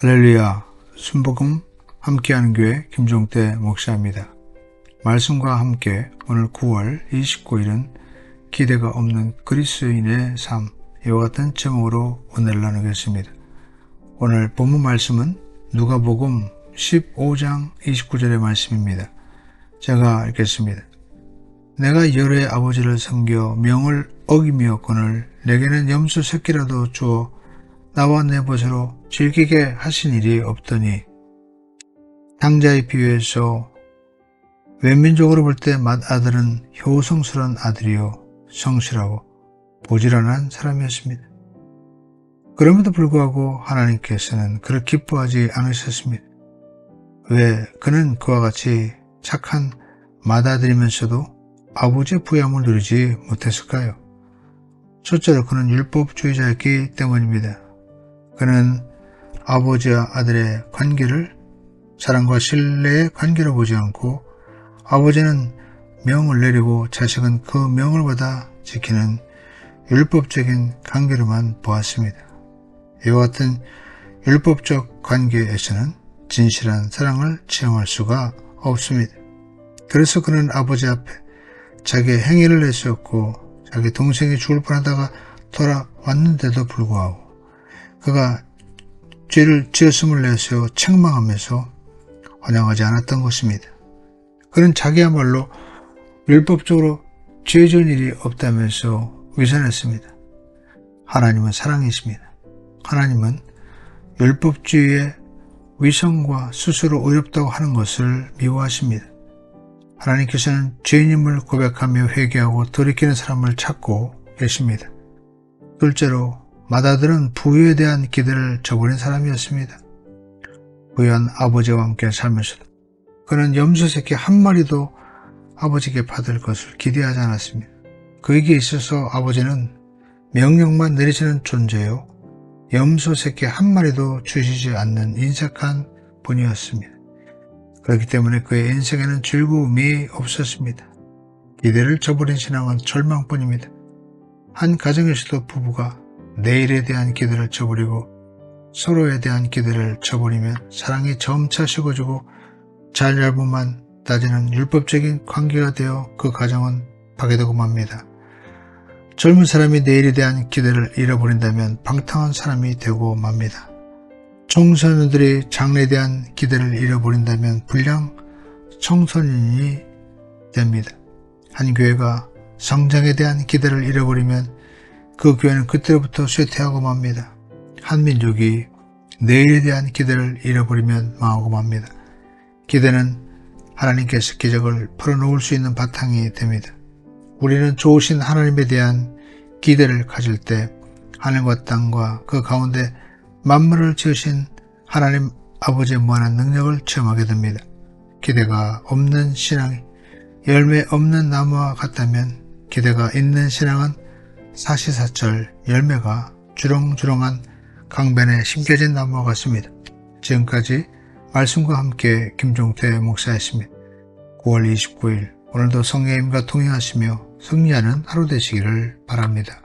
할렐루야, 순복음 함께하는 교회 김종태 목사입니다. 말씀과 함께 오늘 9월 29일은 기대가 없는 그리스인의 삶 이와 같은 제목으로 오늘 나누겠습니다. 오늘 본문 말씀은 누가복음 15장 29절의 말씀입니다. 제가 읽겠습니다. 내가 열의 아버지를 섬겨 명을 어기며거늘 내게는 염소 새끼라도 주어 나와 내 벗으로 즐기게 하신 일이 없더니 당자의 비유에서 왼민족으로 볼 때 맏아들은 효성스러운 아들이요 성실하고 보지런한 사람이었습니다. 그럼에도 불구하고 하나님께서는 그를 기뻐하지 않으셨습니다. 왜 그는 그와 같이 착한 맏아들이면서도 아버지의 부양을 누리지 못했을까요? 첫째로 그는 율법주의자였기 때문입니다. 그는 아버지와 아들의 관계를 사랑과 신뢰의 관계로 보지 않고 아버지는 명을 내리고 자식은 그 명을 받아 지키는 율법적인 관계로만 보았습니다. 이와 같은 율법적 관계에서는 진실한 사랑을 체험할 수가 없습니다. 그래서 그는 아버지 앞에 자기의 행위를 내세웠고 자기 동생이 죽을 뻔하다가 돌아왔는데도 불구하고 그가 죄를 지었음을 내세워 책망하면서 환영하지 않았던 것입니다. 그는 자기야말로 율법적으로 죄 지은 일이 없다면서 위선했습니다. 하나님은 사랑이십니다. 하나님은 율법주의의 위선과 스스로 의롭다고 하는 것을 미워하십니다. 하나님께서는 죄인임을 고백하며 회개하고 돌이키는 사람을 찾고 계십니다. 둘째로 맏아들은 부유에 대한 기대를 저버린 사람이었습니다. 부유한 아버지와 함께 살면서도 그는 염소 새끼 한 마리도 아버지께 받을 것을 기대하지 않았습니다. 그에게 있어서 아버지는 명령만 내리시는 존재요. 염소 새끼 한 마리도 주시지 않는 인색한 분이었습니다. 그렇기 때문에 그의 인생에는 즐거움이 없었습니다. 기대를 저버린 신앙은 절망뿐입니다. 한 가정에서도 부부가 내일에 대한 기대를 저버리고 서로에 대한 기대를 저버리면 사랑이 점차 식어지고 잘잘못만 따지는 율법적인 관계가 되어 그 가정은 파괴되고 맙니다. 젊은 사람이 내일에 대한 기대를 잃어버린다면 방탕한 사람이 되고 맙니다. 청소년들이 장래에 대한 기대를 잃어버린다면 불량 청소년이 됩니다. 한 교회가 성장에 대한 기대를 잃어버리면 그 교회는 그때부터 쇠퇴하고 맙니다. 한 민족이 내일에 대한 기대를 잃어버리면 망하고 맙니다. 기대는 하나님께서 기적을 풀어놓을 수 있는 바탕이 됩니다. 우리는 좋으신 하나님에 대한 기대를 가질 때 하늘과 땅과 그 가운데 만물을 지으신 하나님 아버지의 무한한 능력을 체험하게 됩니다. 기대가 없는 신앙이 열매 없는 나무와 같다면 기대가 있는 신앙은 사시사철 열매가 주렁주렁한 강변에 심겨진 나무와 같습니다. 지금까지 말씀과 함께 김종태 목사였습니다. 9월 29일 오늘도 성령님과 동행하시며 승리하는 하루 되시기를 바랍니다.